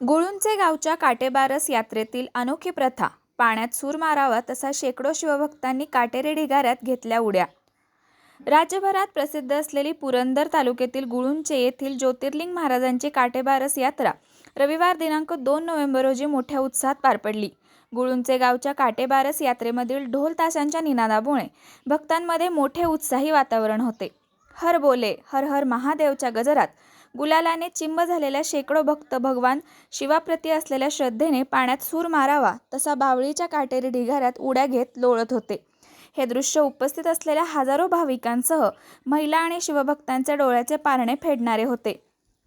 गुळुंचे गावच्या काटेबारस यात्रेतील अनोखी प्रथा. पाण्यात सूर मारावा तसा शेकडो शिवभक्तांनी काटेरे ढिगाऱ्यात घेतल्या उड्या. राज्यभरात प्रसिद्ध असलेली पुरंदर तालुक्यातील गुळुंचे येथील ज्योतिर्लिंग महाराजांची काटेबारस यात्रा रविवार दिनांक दोन नोव्हेंबर रोजी मोठ्या उत्साहात पार पडली. गुळुंचे गावच्या काटेबारस यात्रेमधील ढोल ताशांच्या निनादामुळे भक्तांमध्ये मोठे उत्साही वातावरण होते. हर बोले हर हर महादेवच्या गजरात गुलालाने चिंब झालेला शेकडो भक्त भगवान शिवाप्रती असलेल्या श्रद्धेने पाण्यात सूर मारावा तसा बावळीच्या काटेरी ढिगाऱ्यात उड्या घेत लोळत होते. हे दृश्य उपस्थित असलेल्या हजारो भाविकांसह महिला आणि शिवभक्तांचे डोळ्याचे पारणे फेडणारे होते.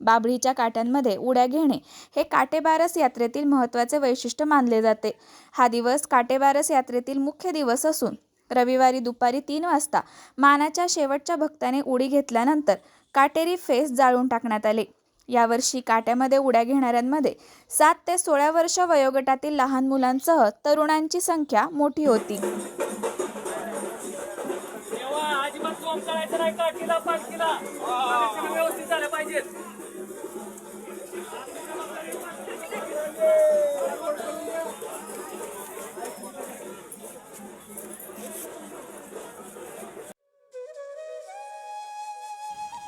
बाभळीच्या काट्यांमध्ये उड्या घेणे हे काटेबारस यात्रेतील महत्त्वाचे वैशिष्ट्य मानले जाते. हा दिवस काटेबारस यात्रेतील मुख्य दिवस असून रविवारी दुपारी तीन वाजता मानाच्या शेवटच्या भक्ताने उडी घेतल्यानंतर काटेरी फेस जाळून टाकण्यात आले. यावर्षी काट्यामध्ये उड्या घेणाऱ्यांमध्ये सात ते सोळा वर्ष वयोगटातील लहान मुलांसह तरुणांची संख्या मोठी होती. करायचं नाही व्यवस्थित झालं पाहिजे.